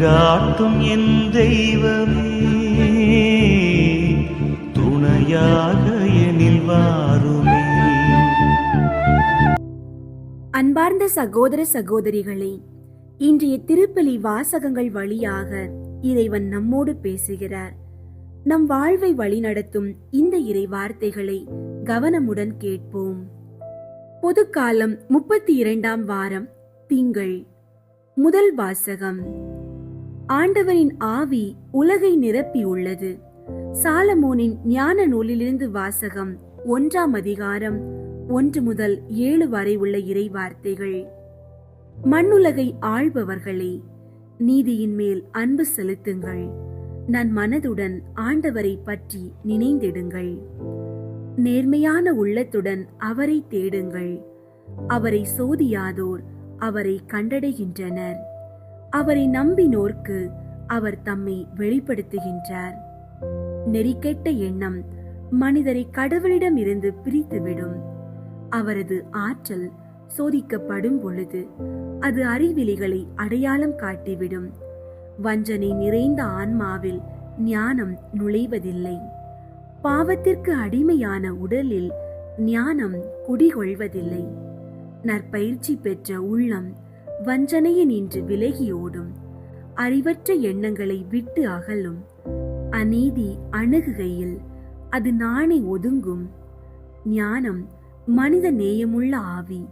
வழிகாட்டும் என் தெய்வமே. துணையாக எனில் வாருமே. அன்பார்ந்த சகோதர சகோதரிகளே இன்றைய திருப்பலி வாசகங்கள் வழியாக இறைவன் நம்மோடு பேசுகிறார். நம் வாழ்வை வழிநடத்தும் இந்த இறை வார்த்தைகளை கவனமுடன் கேட்போம். பொதுக்காலம் முப்பத்தி இரண்டாம் வாரம் திங்கள் முதல் வாசகம். ஆண்டவரின் ஆவி உலகை நிரப்பியுள்ளது. சாலமோனின் ஞான நூலிலிருந்து வாசகம் ஒன்றாம் அதிகாரம் ஒன்று முதல் ஏழு வரை உள்ள இறை வார்த்தைகள் மண்ணுலகை ஆள்பவர்களே நீதியின் மேல் அன்பு செலுத்துங்கள். நன் மனதுடன் ஆண்டவரை பற்றி நினைந்திடுங்கள். நேர்மையான உள்ளத்துடன் அவரை தேடுங்கள். அவரை சோதியாதோர் அவரை கண்டடைகின்றனர். அவரை நம்பினோர்க்கு அவர் தம்மை வெளிப்படுத்துகின்றார். நெறிக்கெட்ட எண்ணம் மனிதரை கடவுளிடம் இருந்து பிரித்துவிடும். அவரது ஆற்றல் சோதிக்கப்படும் பொழுது அது அறிவிலிகளை அடையாளம் காட்டிவிடும். வஞ்சனை நிறைந்த ஆன்மாவில் ஞானம் நுழைவதில்லை. பாவத்திற்கு அடிமையான உடலில் ஞானம் குடிகொள்வதில்லை. நற்பயிற்சி பெற்ற உள்ளம் வஞ்சனையினின்று விலகியோடும் அறிவற்ற எண்ணங்களை விட்டு அகலும். அநீதி அணுகுகையில் அது நானே ஒதுங்கும். ஞானம் மனித நேயமுள்ள ஆவி.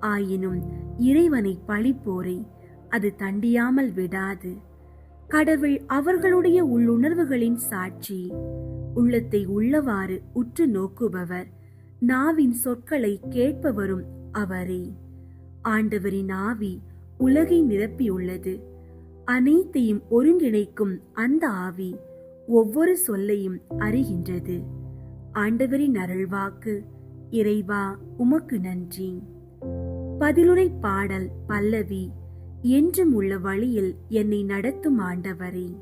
ஆயினும் இறைவனை பழிப்போரை அது தண்டியாமல் விடாது. கடவுள் அவர்களுடைய உள்ளுணர்வுகளின் சாட்சி. உள்ளத்தை உள்ளவாறு உற்று நோக்குபவர். நாவின் சொற்களை கேட்பவரும் அவரே. ஆண்டவரின் ஆவி உலகை நிரப்பியுள்ளது. அனைத்தையும் ஒருங்கிணைக்கும் அந்த ஆவி ஒவ்வொரு சொல்லையும் அறிகின்றது. ஆண்டவரின் அருள்வாக்கு இறைவா உமக்கு நன்றி. பதிலுரை பாடல் பல்லவி என்றும் உள்ள வழியில் என்னை நடத்தும் ஆண்டவரே.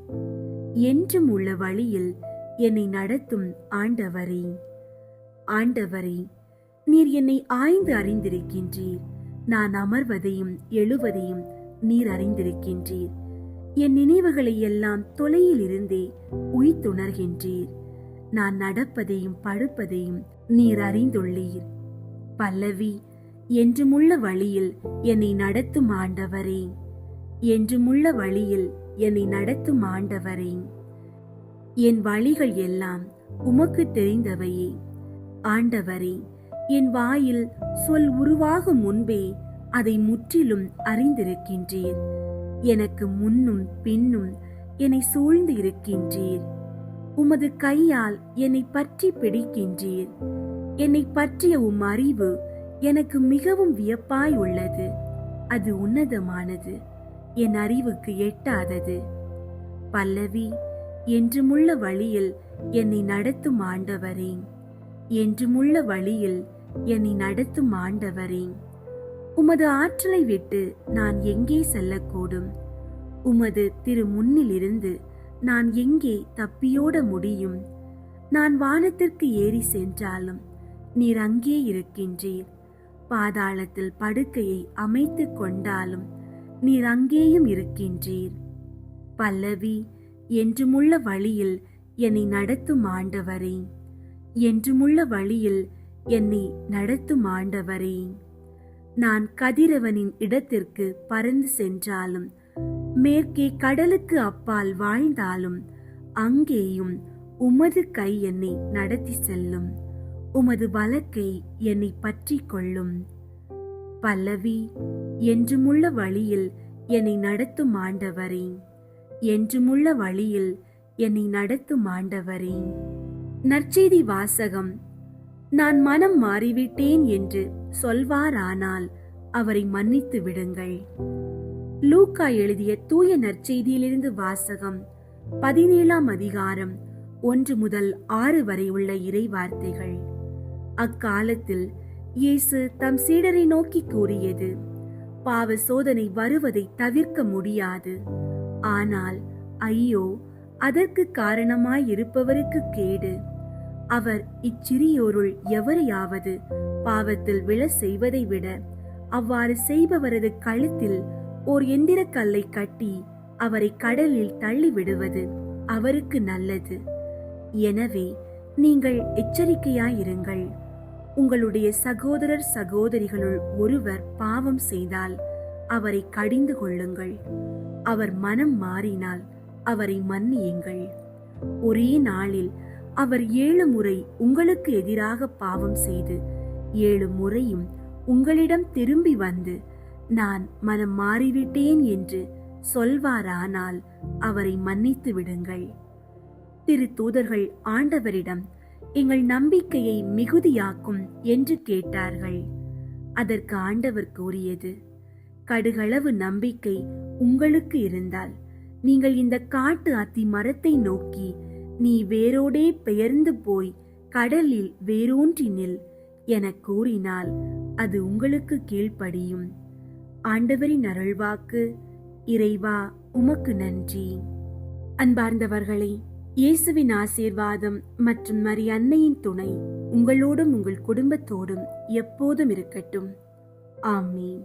என்றும் உள்ள வழியில் என்னை நடத்தும் ஆண்டவரே. ஆண்டவரே நீர் என்னை ஆய்ந்து அறிந்திருக்கின்றீர். நான் அமர்வதையும் எழுவதையும் நீர் அறிந்திருக்கின்றீர். என் நினைவுகளை எல்லாம் தொலையில் இருந்தே உய்த்துணர்கின்றீர். நான் நடப்பதையும் படுப்பதையும் நீர் அறிந்துள்ளீர். பல்லவி என்றுமுள்ள வழியில் என்னை நடத்தும் ஆண்டவரே. என்றுமுள்ள வழியில் என்னை நடத்தும் ஆண்டவரே. என் வழிகள் எல்லாம் உமக்கு தெரிந்தவையே. ஆண்டவரே என் வாயில் சொல் உருவாகும் முன்பே அதை முற்றிலும் அறிந்திருக்கின்றீர். எனக்கு முன்னும் பின்னும் என்னை சூழ்ந்து இருக்கின்றீர். உமது கையால் என்னை பற்றி பிடிக்கின்றீர். என்னை பற்றிய உம் அறிவு எனக்கு மிகவும் வியப்பாய் உள்ளது. அது உன்னதமானது. என் அறிவுக்கு எட்டாதது. பல்லவி என்றுமுள்ள வழியில் என்னை நடத்தும் ஆண்டவரே என்றுமுள்ள வழியில் என்னை நடத்தும் ஆண்டவரே உமது ஆற்றலை விட்டு நான் எங்கே செல்லக்கூடும்? உமது திரு முன்னிலிருந்து நான் எங்கே தப்பியோட முடியும்? நான் வானத்திற்கு ஏறி சென்றாலும் நீர் அங்கே இருக்கின்றீர். பாதாளத்தில் படுக்கையை அமைத்துக் கொண்டாலும் நீர் அங்கேயும் இருக்கின்றீர். பல்லவி என்றுமுள்ள வழியில் என்னை நடத்தும் ஆண்டவரே என்றுமுள்ள வழியில் என்னை நடத்தும் ஆண்டவரே. நான் கதிரவனின் இடத்திற்கு பறந்து சென்றாலும் மேற்கே கடலுக்கு அப்பால் வாழ்ந்தாலும் அங்கேயும் உமது கை என்னை நடத்தி செல்லும். உமது வழக்கை என்னை பற்றி கொள்ளும். பல்லவி என்றுமுள்ள வழியில் என்னை நடத்தும் ஆண்டவரே. என்றுமுள்ள வழியில் என்னை நடத்தும் ஆண்டவரே. நற்செய்தி வாசகம் நான் மனம் மாறிவிட்டேன் என்று சொல்வாரானால் அவரை மன்னித்து விடுங்கள். லூக்கா எழுதிய தூய நற்செய்தியிலிருந்து வாசகம் பதினேழாம் அதிகாரம் ஒன்று முதல் ஆறு வரை உள்ள இறை வார்த்தைகள் அக்காலத்தில் இயேசு தம் சீடரை நோக்கி கூறியது பாவ சோதனை வருவதை தவிர்க்க முடியாது. ஆனால் ஐயோ அதற்கு காரணமாய் இருப்பவருக்கு கேடு. அவர் இச்சிறியோருள் எவரையாவது பாவத்தில் விழ செய்வதை விட அவ்வாறு செய்பவரது கழுத்தில் ஓர் எந்திரக் கல்லை கட்டி அவரை கடலில் தள்ளிவிடுவது அவருக்கு நல்லது. எனவே நீங்கள் எச்சரிக்கையாயிருங்கள். உங்களுடைய சகோதரர் சகோதரிகளுள் ஒருவர் பாவம் செய்தால் அவரை கடிந்து கொள்ளுங்கள். அவர் மனம் மாறினால் அவரை மன்னியுங்கள். ஒரே நாளில் அவர் ஏழு முறை உங்களுக்கு எதிராக பாவம் செய்து ஏழு முறையும் உங்களிடம் திரும்பி வந்து நான் மனம் மாறிவிட்டேன் என்று சொல்வாரானால் அவரை மன்னித்து விடுங்கள். திரு தூதர்கள் ஆண்டவரிடம் எங்கள் நம்பிக்கையை மிகுதியாக்கும் என்று கேட்டார்கள். அதற்கு ஆண்டவர் கூறியது கடுகளவு நம்பிக்கை உங்களுக்கு இருந்தால் நீங்கள் இந்த காட்டு அத்தி மரத்தை நோக்கி நீ வேரோடே பெயர்ந்து போய் கடலில் வேரூன்றி நில் எனக் கூறினால் அது உங்களுக்கு கீழ்ப்படியும். ஆண்டவரின் அருள்வாக்கு இறைவா உமக்கு நன்றி. அன்பார்ந்தவர்களே இயேசுவின் ஆசீர்வாதம் மற்றும் மரி அன்னையின் துணை உங்களோடும் உங்கள் குடும்பத்தோடும் எப்போதும் இருக்கட்டும். ஆமீன்.